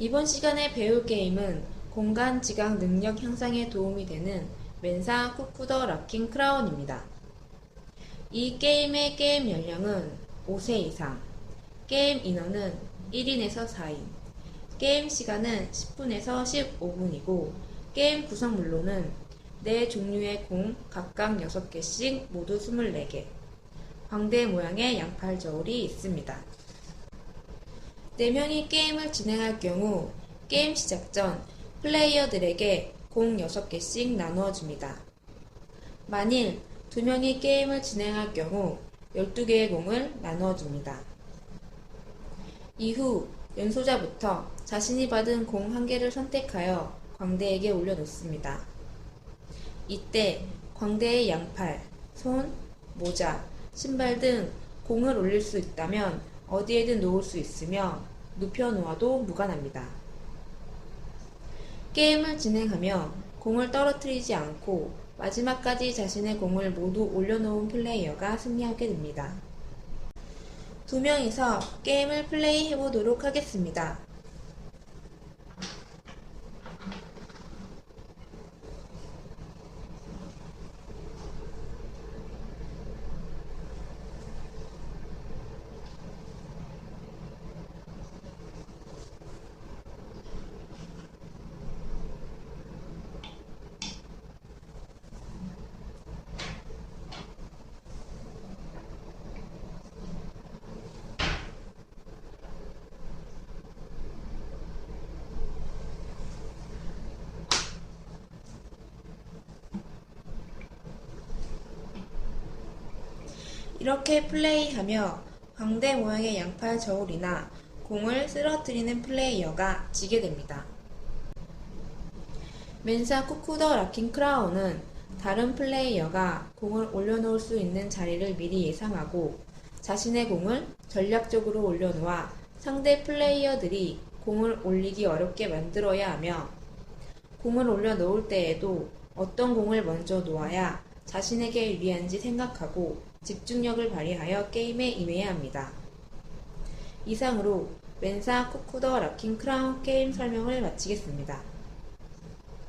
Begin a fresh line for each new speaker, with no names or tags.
이번 시간에 배울 게임은 공간 지각 능력 향상에 도움이 되는 맨사 쿠쿠더 락킹 크라운입니다. 이 게임의 게임 연령은 5세 이상, 게임 인원은 1인에서 4인, 게임 시간은 10분에서 15분이고, 게임 구성물로는 4 종류의 공 각각 6개씩 모두 24개, 광대 모양의 양팔 저울이 있습니다. 4명이 게임을 진행할 경우 게임 시작 전 플레이어들에게 공 6개씩 나누어 줍니다. 만일 2명이 게임을 진행할 경우 12개의 공을 나누어 줍니다. 이후 연소자부터 자신이 받은 공한 개를 선택하여 광대에게 올려놓습니다. 이때 광대의 양팔, 손, 모자, 신발 등 공을 올릴 수 있다면 어디에든 놓을 수 있으며 눕혀 놓아도 무관합니다. 게임을 진행하며 공을 떨어뜨리지 않고 마지막까지 자신의 공을 모두 올려놓은 플레이어가 승리하게 됩니다. 두 명이서 게임을 플레이 해보도록 하겠습니다. 이렇게 플레이하며 광대 모양의 양팔 저울이나 공을 쓰러뜨리는 플레이어가 지게 됩니다. 맨사 쿠쿠더 락킹 크라운은 다른 플레이어가 공을 올려놓을 수 있는 자리를 미리 예상하고 자신의 공을 전략적으로 올려놓아 상대 플레이어들이 공을 올리기 어렵게 만들어야 하며 공을 올려놓을 때에도 어떤 공을 먼저 놓아야 자신에게 유리한지 생각하고 집중력을 발휘하여 게임에 임해야 합니다. 이상으로 맨사 쿠쿠더 락킹 크라운 게임 설명을 마치겠습니다.